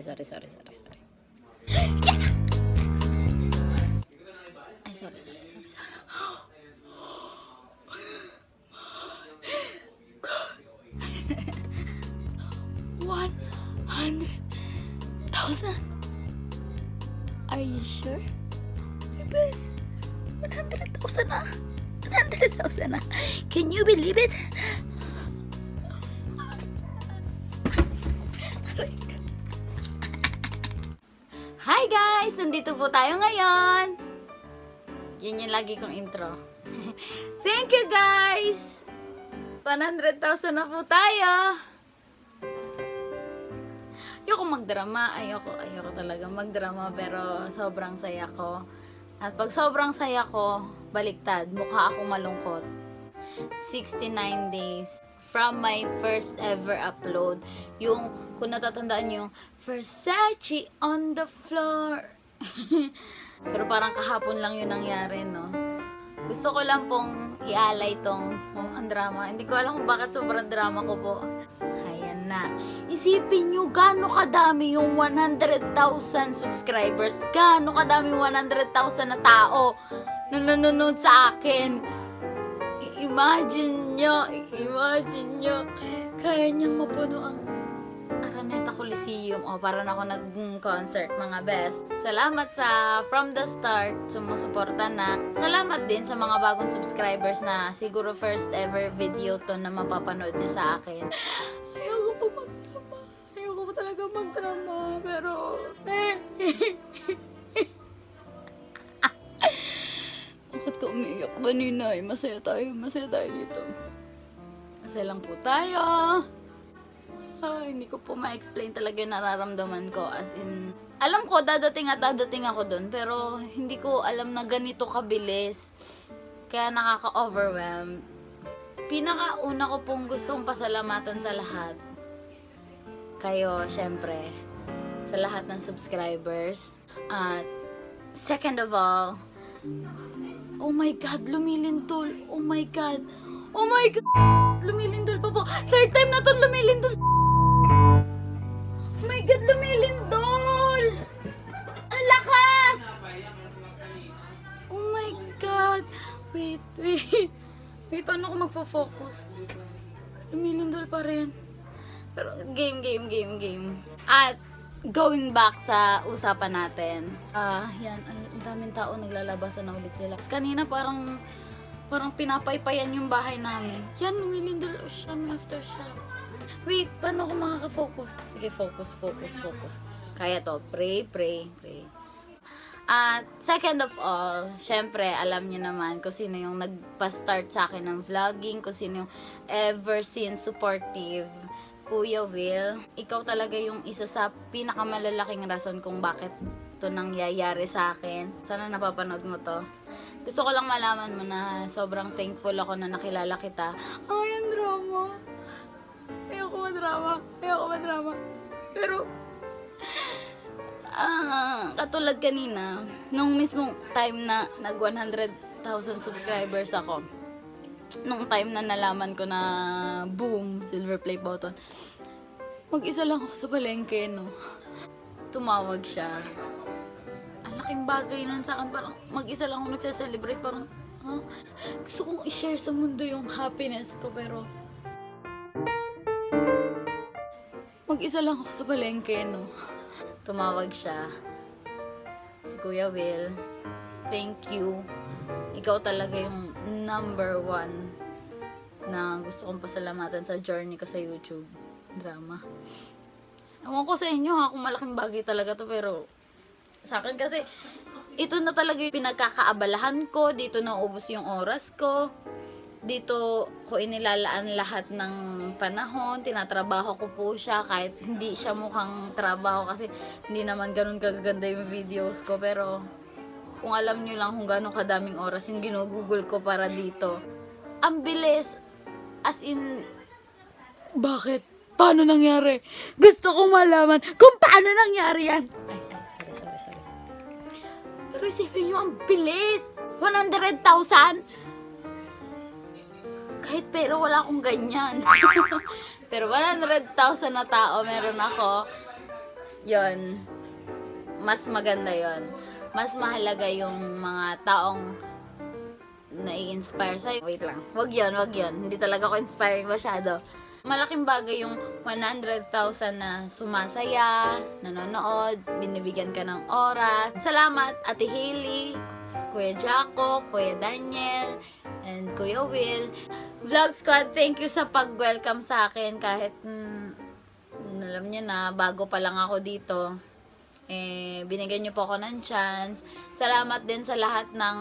sorry, sorry, sorry, sorry, sorry. One hundred thousand. Are you sure? Best one hundred thousand ah. 100,000 Can you believe it? Hi guys! Nandito po tayo ngayon! Yun yung lagi kong intro. Thank you guys! 100,000 na po tayo! Ayoko magdrama. Ayoko, ayoko talaga magdrama. Pero sobrang saya ko. At pag sobrang saya ko, baliktad. Mukha akong malungkot. 69 days from my first ever upload. Yung, kung natatandaan yung Versace on the floor. Pero parang kahapon lang yun nangyari, no? Gusto ko lang pong ialay tong oh, ang drama. Hindi ko alam kung bakit sobrang drama ko po. Ayan na. Isipin nyo gaano kadami yung 100,000 subscribers. Gaano kadami yung 100,000 na tao na nanonood sa akin. Imagine nyo, imagine nyo, kaya niyang mapuno ang Araneta Coliseum. O, para na ako nag-concert, mga best. Salamat sa from the start, sumusuporta na. Salamat din sa mga bagong subscribers na siguro first ever video to na mapapanood niyo sa akin. Ayoko po magdrama. Ayoko po talaga magdrama. Pero, eh. ka umiiyak ba, Ninay? Masaya tayo. Masaya tayo dito. Masaya lang po tayo. Ay, hindi ko po ma-explain talaga yung nararamdaman ko. As in, alam ko, dadating at dadating ako doon. Pero, hindi ko alam na ganito kabilis. Kaya nakaka-overwhelm. Pinakauna ko pong gustong pasalamatan sa lahat. Kayo, syempre. Sa lahat ng subscribers. At, second of all, oh my God, lumilindol. Oh my God. Oh my God. Lumilindol pa po. Third time na to lumilindol. Oh my God, lumilindol! Ang lakas! Oh my God! Wait, wait. Wait, paano ako magfo-focus? Lumilindol pa rin. Pero game, game, game, game. At going back sa usapan natin. Ah, yan. Ang daming tao naglalabasan na ulit sila. Kanina parang parang pinapaypayan yung bahay namin. Yan, lumilindol siya may aftershocks. Wait, paano ako makaka-focus? Sige, focus, focus, focus. Kaya to, pray, pray, pray. At second of all, syempre, alam niyo naman kung sino yung nagpa-start sa akin ng vlogging, kung sino yung ever since supportive. Kuya Will, ikaw talaga yung isa sa pinakamalalaking rason kung bakit to nangyayari sa akin. Sana napapanood mo to. Gusto ko lang malaman mo na sobrang thankful ako na nakilala kita. Ay, ang drama. Ayoko madrama. Ayoko madrama. Pero, ah, katulad kanina, nung mismong time na nag 100,000 subscribers ako, nung time na nalaman ko na boom, silver play button, mag-isa lang ako sa palengke, no. Tumawag siya. Ang laking bagay nun sa akin, parang mag-isa lang ako nagse-celebrate, parang, ha? Gusto kong i-share sa mundo yung happiness ko, pero mag-isa lang ako sa palengke, no. Tumawag siya. Si Kuya Will, thank you. Ikaw talaga yung number one na gusto kong pasalamatan sa journey ko sa YouTube drama. Ewan ko sa inyo ha, kung malaking bagay talaga to, pero sa akin kasi, ito na talaga yung pinagkakaabalahan ko, dito na ubos yung oras ko, dito ko inilalaan lahat ng panahon, tinatrabaho ko po siya kahit hindi siya mukhang trabaho kasi hindi naman ganun kagaganda yung videos ko. Pero kung alam nyo lang kung gano'ng kadaming oras yung ginugugol ko para dito. Ang bilis, as in, bakit? Paano nangyari? Gusto kong malaman kung paano nangyari yan. Ay, ay, sorry, sorry, sorry. Pero isipin nyo, ang bilis! 100,000! maliit pero wala akong ganyan. pero 100,000 na tao meron ako. Yon. Mas maganda yon. Mas mahalaga yung mga taong nai-inspire sa'yo. Wait lang. Wag yon, wag yon. Hindi talaga ako inspiring masyado. Malaking bagay yung 100,000 na sumasaya, nanonood, binibigyan ka ng oras. Salamat, Ate Hailey, Kuya Jaco, Kuya Daniel, and Kuya Will. Vlog Squad, thank you sa pag-welcome sa akin kahit mm, alam niyo na, bago pa lang ako dito. Eh, binigyan niyo po ako ng chance. Salamat din sa lahat ng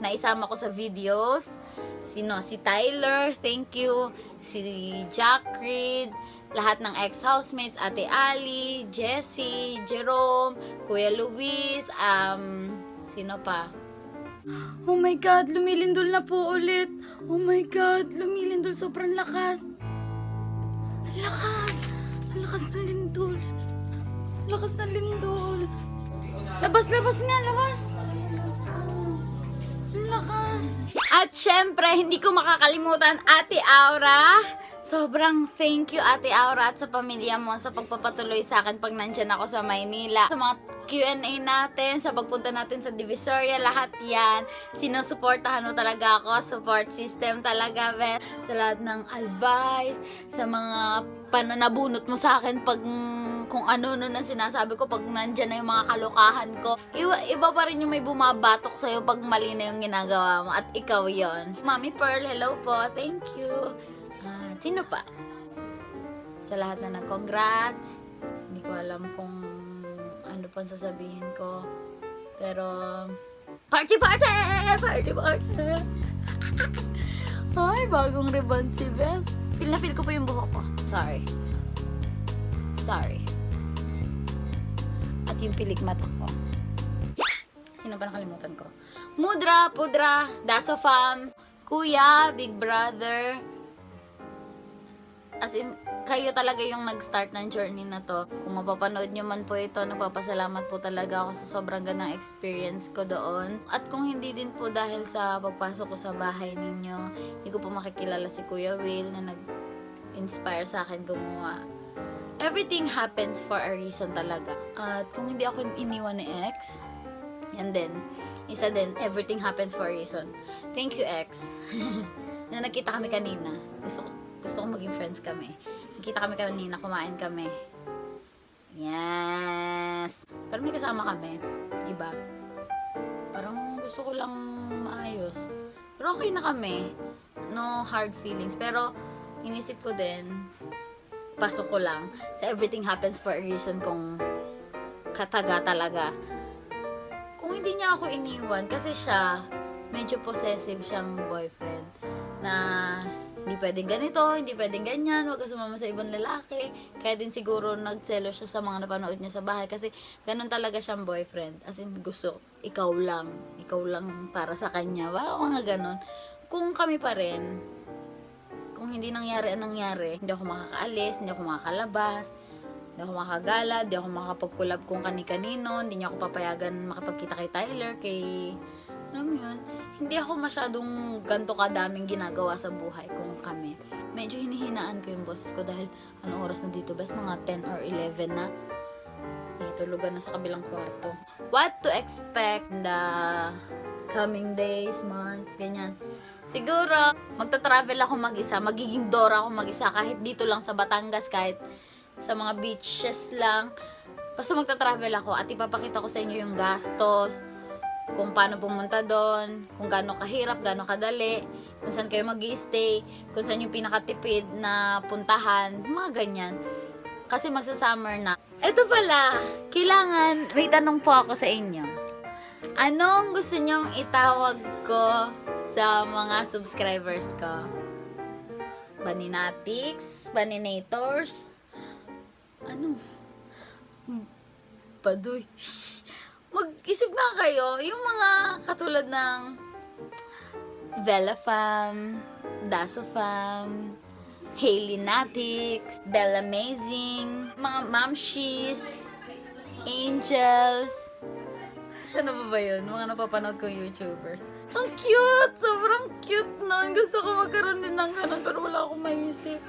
naisama ko sa videos. Sino? Si Tyler, thank you. Si Jack Reed, lahat ng ex-housemates, Ate Ali, Jessie, Jerome, Kuya Luis, um, sino pa? Oh my God, lumilindol na po ulit. Oh my God, lumilindol sobrang lakas. Ang lakas. Ang lakas ng lindol. Lakas ng lindol. Labas, labas nga, labas. Lakas. At syempre, hindi ko makakalimutan, Ate Aura. Sobrang thank you, Ate Aura, at sa pamilya mo sa pagpapatuloy sa akin pag nandyan ako sa Maynila. Sa mga Q&A natin, sa pagpunta natin sa Divisoria, lahat yan. Sinusuportahan mo talaga ako. Support system talaga, bet. Sa lahat ng advice, sa mga pananabunot mo sa akin pag kung ano no na sinasabi ko pag nandyan na yung mga kalokahan ko. Iba, iba pa rin yung may bumabatok sa'yo pag mali na yung ginagawa mo at ikaw yon. Mami Pearl, hello po. Thank you. Ah, sino pa? Sa lahat na nag-congrats. Hindi ko alam kung ano pang sasabihin ko. Pero, party party! Party party! Ay, bagong ribbon si Bes. Feel na feel ko po yung buhok ko. Sorry. Sorry. At yung pilik mata ko. Sino ba nakalimutan ko? Mudra, Pudra, Dasofam, Kuya, Big Brother. As in, kayo talaga yung nag-start ng journey na to. Kung mapapanood nyo man po ito, nagpapasalamat po talaga ako sa sobrang gandang experience ko doon. At kung hindi din po dahil sa pagpasok ko sa bahay ninyo, hindi ko po makikilala si Kuya Will na nag-inspire sa akin gumawa. Everything happens for a reason talaga. At kung hindi ako iniwan ni X, yan din. Isa din, everything happens for a reason. Thank you, X. na nakita kami kanina. Gusto gusto ko maging friends kami. Nakita kami kanina, kumain kami. Yes! Pero may kasama kami. Iba. Parang gusto ko lang maayos. Pero okay na kami. No hard feelings. Pero inisip ko din, pasok ko lang. Sa everything happens for a reason kung kataga talaga. Kung hindi niya ako iniwan, kasi siya, medyo possessive siyang boyfriend. Na hindi pwedeng ganito, hindi pwedeng ganyan, huwag ka sumama sa ibang lalaki. Kaya din siguro nagselo siya sa mga napanood niya sa bahay kasi ganun talaga siyang boyfriend. As in, gusto, ikaw lang. Ikaw lang para sa kanya. Wow, mga ganun. Kung kami pa rin, kung hindi nangyari ang nangyari, hindi ako makakaalis, hindi ako makakalabas, hindi ako makagala, hindi ako makapag-collab kung kani-kanino, hindi niya ako papayagan makapagkita kay Tyler, kay... Alam mo yun? Hindi ako masyadong ganto kadaming ginagawa sa buhay kung kami. Medyo hinihinaan ko yung boss ko dahil anong oras na dito, best mga 10 or 11 na. Itulugan na sa kabilang kwarto. What to expect the coming days, months, ganyan. Siguro, magta-travel ako mag-isa, magiging Dora ako mag-isa kahit dito lang sa Batangas, kahit sa mga beaches lang. Basta magta-travel ako at ipapakita ko sa inyo yung gastos, kung paano pumunta doon, kung gaano kahirap, gaano kadali, kung saan kayo mag stay kung saan yung pinakatipid na puntahan, mga ganyan. Kasi magsa-summer na. Ito pala, kailangan, may tanong po ako sa inyo. Anong gusto nyong itawag ko sa mga subscribers ko? Baninatics? Baninators? Ano? Padoy. Mag-isip nga kayo, yung mga katulad ng Velafam, Dasofam, Hailey Natix, Bella Amazing, mga Mamshis, Angels, Ano ba ba yun? Mga napapanood kong YouTubers. Ang cute! Sobrang cute nun. Gusto ko magkaroon din ng ganun pero wala akong maisip.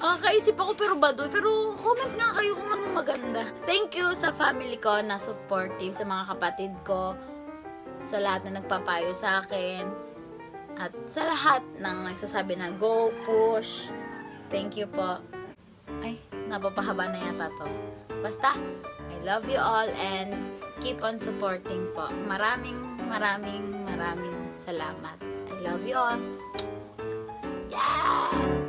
Ah, kaisip ako pero baduy. Pero comment nga kayo kung ano maganda. Thank you sa family ko na supportive, sa mga kapatid ko, sa lahat na nagpapayo sa akin, at sa lahat ng nagsasabi na go, push. Thank you po napapahaba na yata to. Basta, I love you all and keep on supporting po. Maraming, maraming, maraming salamat. I love you all. Yeah!